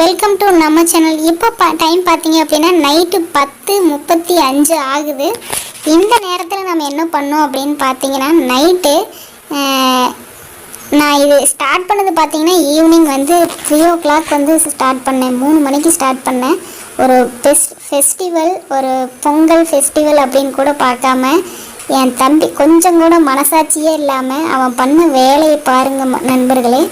Welcome to நம்ம channel இப்போ பா டைம் பார்த்தீங்க அப்படின்னா நைட்டு பத்து முப்பத்தி அஞ்சு ஆகுது. இந்த நேரத்தில் நம்ம என்ன பண்ணோம் அப்படின்னு பார்த்தீங்கன்னா நைட்டு நான் இது ஸ்டார்ட் பண்ணது பார்த்தீங்கன்னா ஈவினிங் வந்து த்ரீ ஓ கிளாக் வந்து ஸ்டார்ட் பண்ணேன். மூணு மணிக்கு ஸ்டார்ட் பண்ணேன். ஒரு ஃபெஸ் ஃபெஸ்டிவல் ஒரு பொங்கல் ஃபெஸ்டிவல் அப்படின்னு கூட பார்க்காம என் தம்பி கொஞ்சம் கூட மனசாட்சியே இல்லாமல் அவன் பண்ண வேலையை பாருங்கள் நண்பர்களே.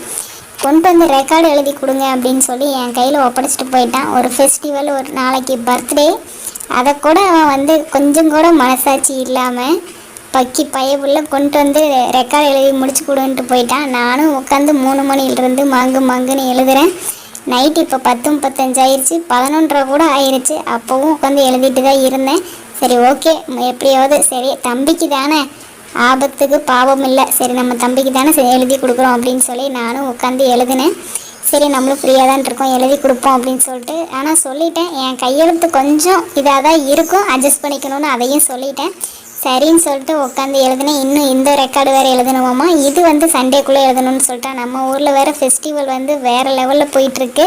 கொண்டு வந்து ரெக்கார்டு எழுதி கொடுங்க அப்படின்னு சொல்லி என் கையில் ஒப்படைச்சிட்டு போயிட்டான். ஒரு ஃபெஸ்டிவல் ஒரு நாளைக்கு பர்த்டே அதை கூட அவன் வந்து கொஞ்சம் கூட மனசாட்சி இல்லாமல் பக்கி பயவுள்ள கொண்டு வந்து ரெக்கார்டு எழுதி முடிச்சு கொடுன்ட்டு போயிட்டான். நானும் உட்காந்து மூணு மணிலிருந்து மாங்கு மாங்குன்னு எழுதுறேன். நைட் இப்போ பத்து முப்பத்தஞ்சு ஆயிடுச்சு பதினொன்றரை கூட ஆயிடுச்சு அப்போவும் உட்காந்து எழுதிட்டு தான் இருந்தேன். சரி ஓகே எப்படியாவது சரி தம்பிக்கு தானே. ஆபத்துக்கு பாவம் இல்லை. சரி நம்ம தம்பிக்கு தானே சரி எழுதி கொடுக்குறோம் அப்படின்னு சொல்லி நானும் உட்காந்து எழுதினேன். சரி நம்மளும் ஃப்ரீயாக தான் இருக்கோம் எழுதி கொடுப்போம் அப்படின்னு சொல்லிட்டு ஆனால் சொல்லிட்டேன். என் கையெழுத்து கொஞ்சம் இதாக தான் இருக்கும் அட்ஜஸ்ட் பண்ணிக்கணும்னு அதையும் சொல்லிட்டேன். சரின்னு சொல்லிட்டு உட்காந்து எழுதினேன். இன்னும் இந்த ரெக்கார்டு வேறு எழுதணுமாம்மா? இது வந்து சண்டேக்குள்ளே எழுதணும்னு சொல்லிட்டா நம்ம ஊரில் வேறு ஃபெஸ்டிவல் வந்து வேறு லெவலில் போயிட்டுருக்கு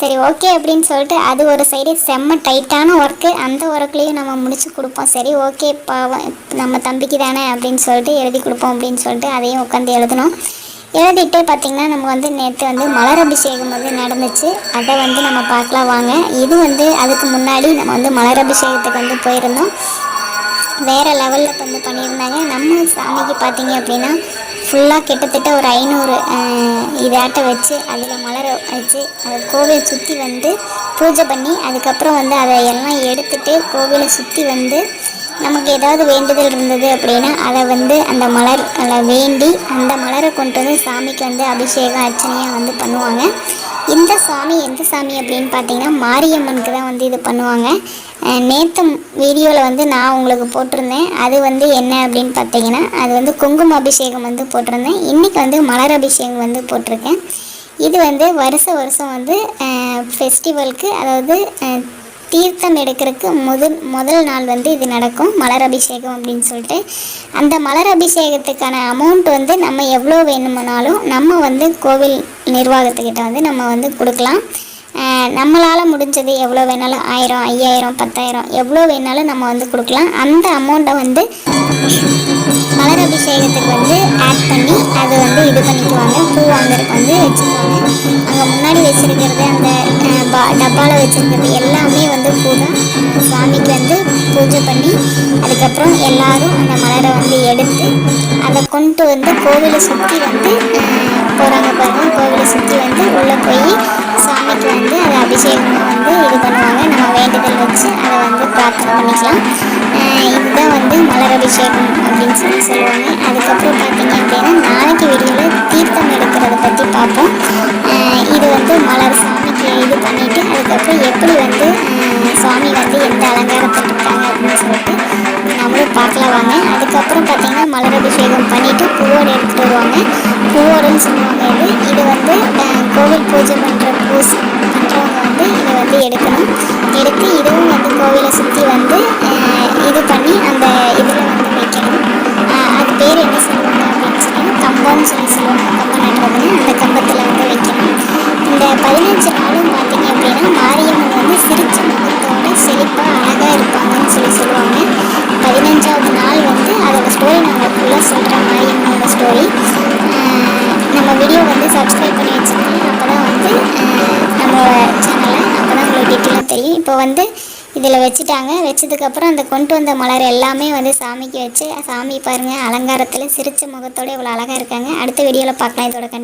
சரி ஓகே அப்படின்னு சொல்லிட்டு அது ஒரு சைடு செம்ம டைட்டான ஒர்க்கு அந்த ஒர்க்லேயும் நம்ம முடிச்சு கொடுப்போம். சரி ஓகே பாவம் நம்ம தம்பிக்கு தானே அப்படின்னு சொல்லிட்டு எழுதி கொடுப்போம் அப்படின்னு சொல்லிட்டு அதையும் உட்காந்து எழுதணும். எழுதிட்டு பார்த்திங்கன்னா நம்ம வந்து நேற்று வந்து மலர் அபிஷேகம் வந்து நடந்துச்சு. அதை வந்து நம்ம பார்க்கலாம் வாங்க. இது வந்து அதுக்கு முன்னாடி நம்ம வந்து மலர் அபிஷேகத்துக்கு வந்து போயிருந்தோம். வேறு லெவலில் வந்து பண்ணியிருந்தாங்க. நம்ம சாமிக்கு பார்த்தீங்க அப்படின்னா ஃபுல்லாக கிட்டத்தட்ட ஒரு ஐநூறு இதாட்ட வச்சு அதில் மலரை வச்சு அதை கோவில் சுற்றி வந்து பூஜை பண்ணி அதுக்கப்புறம் வந்து அதை எல்லாம் எடுத்துட்டு கோவிலை சுற்றி வந்து நமக்கு ஏதாவது வேண்டுதல் இருந்தது அப்படின்னா அதை வந்து அந்த மலர் அதை வேண்டி அந்த மலரை கொண்டு வந்து சாமிக்கு வந்து அபிஷேகம் அர்ச்சனையாக வந்து பண்ணுவாங்க. இந்த சாமி எந்த சாமி அப்படின்னு பார்த்தீங்கன்னா மாரியம்மனுக்கு தான் வந்து இது பண்ணுவாங்க. நேற்று வீடியோவில் வந்து நான் உங்களுக்கு போட்டிருந்தேன். அது வந்து என்ன அப்படின்னு பார்த்தீங்கன்னா அது வந்து குங்கும அபிஷேகம் வந்து போட்டிருந்தேன். இன்றைக்கி வந்து மலர் அபிஷேகம் வந்து போட்டிருக்கேன். இது வந்து வருஷ வருஷம் வந்து ஃபெஸ்டிவலுக்கு அதாவது தீர்த்தம் எடுக்கிறதுக்கு முதல் முதல் நாள் வந்து இது நடக்கும் மலர் அபிஷேகம் அப்படின்னு சொல்லிட்டு. அந்த மலர் அபிஷேகத்துக்கான அமௌண்ட் வந்து நம்ம எவ்வளோ வேணுமானாலும் நம்ம வந்து கோவில் நிர்வாகத்துக்கிட்ட வந்து நம்ம வந்து கொடுக்கலாம். நம்மளால் முடிஞ்சது எவ்வளோ வேணாலும் ஆயிரம் ஐயாயிரம் பத்தாயிரம் எவ்வளோ வேணாலும் நம்ம வந்து கொடுக்கலாம். அந்த அமௌண்ட்டை வந்து மலர் அபிஷேகத்துக்கு வந்து ஆட் பண்ணி அதை வந்து இது பண்ணிக்குவாங்க. பூ வாங்குறதுக்கு வந்து வச்சுக்குவாங்க. அங்கே முன்னாடி வச்சுருக்கிறது அந்த டப்பா டப்பாவில் வச்சுருக்கிறது எல்லாமே வந்து பூ தான் சாமிக்கு வந்து பூஜை பண்ணி அதுக்கப்புறம் எல்லாரும் அந்த மலரை வந்து எடுத்து அதை கொண்டு வந்து கோவிலை சுற்றி வந்து போகிறாங்க பாருங்கள் கோவிலை சுற்றி வந்து உள்ளே போய் சாமிக்கு வந்து அதை அபிஷேகமாக வந்து இது பண்ணுவாங்க. நம்ம வேண்டுதல் வச்சு அதை வந்து பிரார்த்தனை பண்ணிக்கலாம். இதுதான் வந்து மலர் அபிஷேகம் அப்படின்னு சொல்லி சொல்லுவாங்க. அதுக்கப்புறம் பார்த்தீங்க அப்படின்னா நாளைக்கு வீடியோவில் தீர்த்தம் எடுக்கிறத பற்றி பார்ப்போம். இது வந்து மலர் சாமிக்கு இது பண்ணிவிட்டு எப்படி வந்து சுவாமி வந்து எந்த அலங்காரப்பட்டிருக்காங்க அப்படின்னு சொல்லிட்டு நம்மளும் பார்க்கலாம் வாங்க. அதுக்கப்புறம் பார்த்திங்கன்னா மலர் அபிஷேகம் பண்ணிவிட்டு பூவோடு எடுத்துகிட்டு வருவாங்க. பூவோடுன்னு சொல்லுவாங்க இது. இது வந்து கோவில் பூஜை பண்ணுற பூஸ் பண்ணுறவங்க வந்து இதை வந்து எடுக்கணும். எடுத்து இதுவும் வந்து கோவிலை சுற்றி வந்து இது பண்ணி அந்த இதில் வந்து வைக்கணும். அது பேர் என்ன சொல்லுவாங்க அப்படின்னு சொல்லி கம்பம்னு சொல்லி சொல்லுவாங்க. கம்பம் நடுறதுன்னு அந்த கம்பத்தில் வந்து வைக்கணும். இந்த பதினஞ்சு நாளும் பார்த்தீங்க அப்படின்னா மாரியம்மன் வந்து சிரிச்ச முகத்தோட செழிப்பாக அழகாக இருப்பாங்கன்னு சொல்லி சொல்லுவாங்க. பதினஞ்சாவது நாள் வந்து அதோட ஸ்டோரி நாங்கள் ஃபுல்லாக சொல்கிறேன் மாரியம்மனோட ஸ்டோரி நம்ம வீடியோ வந்து சப்ஸ்கிரைப் பண்ணி வச்சுருக்கோம் அப்போ தான் வந்து நம்ம நம்மளோட சேனலை அப்போ தான் உங்களுக்கு டீட்டெயிலாக தெரியும். இப்போ வந்து இதில் வச்சுட்டாங்க. வச்சதுக்கப்புறம் அந்த கொண்டு வந்த மலர் எல்லாமே வந்து சாமிக்கு வச்சு சாமி பாருங்கள் அலங்காரத்தில் சிரிச்ச முகத்தோட இவ்வளோ அழகாக இருக்காங்க. அடுத்த வீடியோவில் பார்க்கலாம் இதோட கண்டி